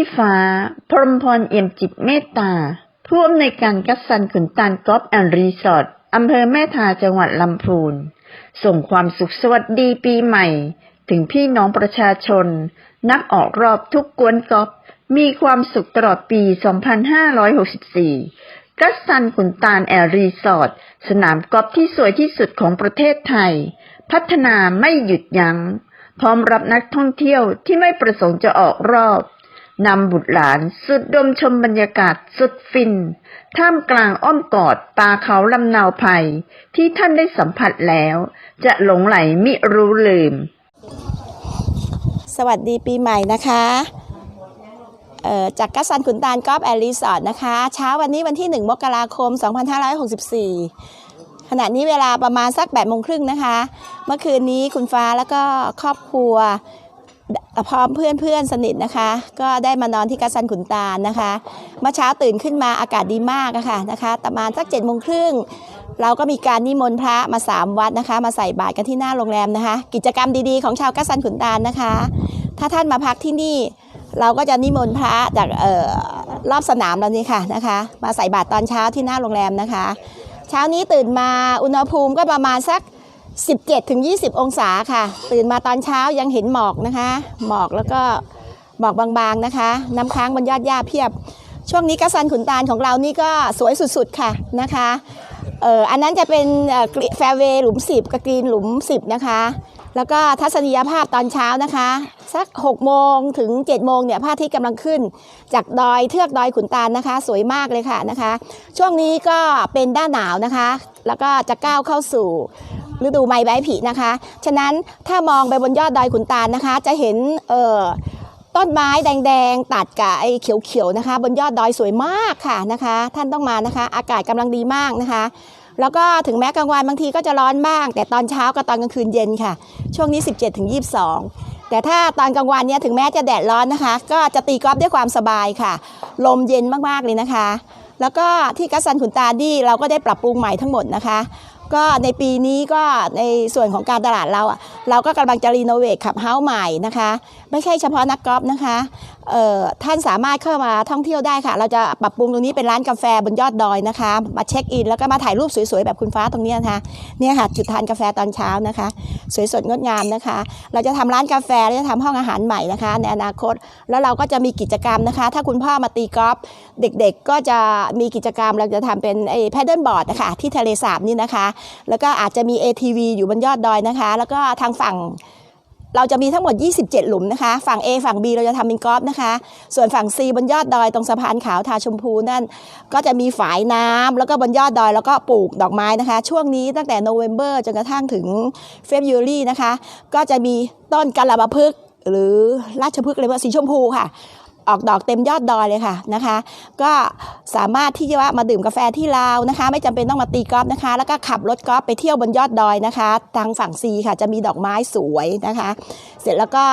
พี่ฟ้า พรหมพรเอี่ยมจิตเมตตา ผู้อำนวยการกัสซันขุนตาลกอล์ฟแอนด์รีสอร์ทอำเภอแม่ทาจังหวัดลำพูน ส่งความสุขสวัสดีปีใหม่ ถึงพี่น้องประชาชน นักออกรอบทุกกวนกอล์ฟมีความสุขตลอดปี 2564 กัสซันขุนตาลแอร์รีสอร์ทสนามกอล์ฟที่สวยที่สุดของประเทศไทย พัฒนาไม่หยุดยัง้ง พร้อมรับนักท่องเที่ยวที่ไม่ประสงค์จะออกรอบ นำบุตรหลานสุดดมชมบรรยากาศสุดฟิน ท่ามกลางอ้อมกอดป่าเขาลำนาวไผ่ที่ท่านได้สัมผัสแล้ว จะหลงไหลมิรู้ลืม สวัสดีปีใหม่นะคะจากกัสซันขุนตาลกอล์ฟแอนด์รีสอร์ทนะคะ เช้าวันนี้วันที่ 1 มกราคม 2564 ขณะนี้เวลาประมาณสัก8โมงครึ่งนะคะ เมื่อคืนนี้คุณฟ้าแล้วก็ครอบครัว พร้อมเพื่อนเพื่อนสนิทนะคะ ก็ได้มานอนที่กัสซันขุนตาลนะคะเมื่อเช้าตื่นขึ้นมาอากาศดีมากอะค่ะนะคะประมาณสัก7จ็ดโมงครึ่งเราก็มีการนิมนต์พระมา3วัดนะคะ มาใส่บาตรกันที่หน้าโรงแรมนะคะ กิจกรรมดีๆของชาวกัสซันขุนตาลนะคะ ถ้าท่านมาพักที่นี่ เราก็จะนิมนต์พระจากออรอบสนามเรานี่ค่ะนะคะ มาใส่บาตรตอนเช้าที่หน้าโรงแรมนะคะ เช้านี้ตื่นมาอุณหภูมิก็ประมาณสัก 17ถึง20 องศาค่ะ ตื่นมาตอนเช้ายังเห็นหมอกนะคะ หมอกแล้วก็หมอกบางๆนะคะ น้ำค้างบนยอดหญ้าเพียบ ช่วงนี้กัสซันขุนตาลของเรานี่ก็สวยสุดๆค่ะนะคะเอ่ออันนั้นจะเป็นแฟร์เวย์หลุม 10กับกรีนหลุม 10 นะคะ แล้วก็ทัศนียภาพตอนเช้านะคะ สัก6โมงถึง7โมงเนี่ยพระอาทิตย์กำลังขึ้น จากดอยเทือกดอยขุนตาลนะคะ สวยมากเลยค่ะนะคะ ช่วงนี้ก็เป็นหน้าหนาวนะคะ แล้วก็จะก้าวเข้าสู่ ฤดูไม้ใบผลินะคะ ฉะนั้นถ้ามองไปบนยอดดอยขุนตาลนะคะ จะเห็นเอ่อต้นไม้แดงๆ ตัดกับไอ้เขียวๆนะคะ บนยอดดอยสวยมากค่ะนะคะ ท่านต้องมานะคะ อากาศกำลังดีมากนะคะ แล้วก็ถึงแม้กลางวันบางทีก็จะร้อนบ้าง แต่ตอนเช้ากับตอนกลางคืนเย็นค่ะ ช่วงนี้ 17ถึง22 แต่ถ้าตอนกลางวันเนี่ยถึงแม้จะแดดร้อนนะคะ ก็จะตีกอล์ฟด้วยความสบายค่ะ ลมเย็นมากๆเลยนะคะ แล้วก็ที่กัสซันขุนตาดีเราก็ได้ปรับปรุงใหม่ทั้งหมดนะคะ ก็ในปีนี้ก็ในส่วนของการตลาดเราอะเราก็กำลังจะรีโนเวทขับเฮาส์ใหม่นะคะ ไม่ใช่เฉพาะนักกอล์ฟนะคะ ท่านสามารถเข้ามาท่องเที่ยวได้ค่ะ เราจะปรับปรุงตรงนี้เป็นร้านกาแฟบนยอดดอยนะคะ มาเช็คอิน แล้วก็มาถ่ายรูปสวยๆ แบบคุณฟ้าตรงนี้นะคะ เนี่ยค่ะจุดทานกาแฟตอนเช้านะคะ สวยสดงดงามนะคะ เราจะทำร้านกาแฟแล้วจะทำห้องอาหารใหม่นะคะ ในอนาคต แล้วเราก็จะมีกิจกรรมนะคะ ถ้าคุณพ่อมาตีกอล์ฟเด็กๆ ก็จะมีกิจกรรมเราจะทำเป็นไอ้แพดเดิลบอร์ดนะคะที่ทะเลสาบนี่นะคะ แล้วก็อาจจะมี ATV อยู่บนยอดดอยนะคะ แล้วก็ทางฝั่ง เราจะมีทั้งหมด 27 หลุมนะคะ ฝั่ง A ฝั่ง B เราจะทำเป็นกอล์ฟนะคะ ส่วนฝั่ง C บนยอดดอยตรงสะพานขาวทาชมพูนั่น ก็จะมีฝายน้ำแล้วก็บนยอดดอยแล้วก็ปลูกดอกไม้นะคะ ช่วงนี้ตั้งแต่โนเวม ber จนกระทั่งถึงเฟบรูรี่นะคะ ก็จะมีต้นกะลาบพึกหรือราชพฤกษ์อะไรว่าสีชมพูค่ะ ออกดอกเต็มยอดดอยเลยค่ะนะคะ ก็สามารถที่จะว่ามาดื่มกาแฟที่ลาวนะคะ ไม่จำเป็นต้องมาตีกอล์ฟนะคะ แล้วก็ขับรถกอล์ฟไปเที่ยวบนยอดดอยนะคะ ทางฝั่งซีค่ะจะมีดอกไม้สวยนะคะ เสร็จแล้วก็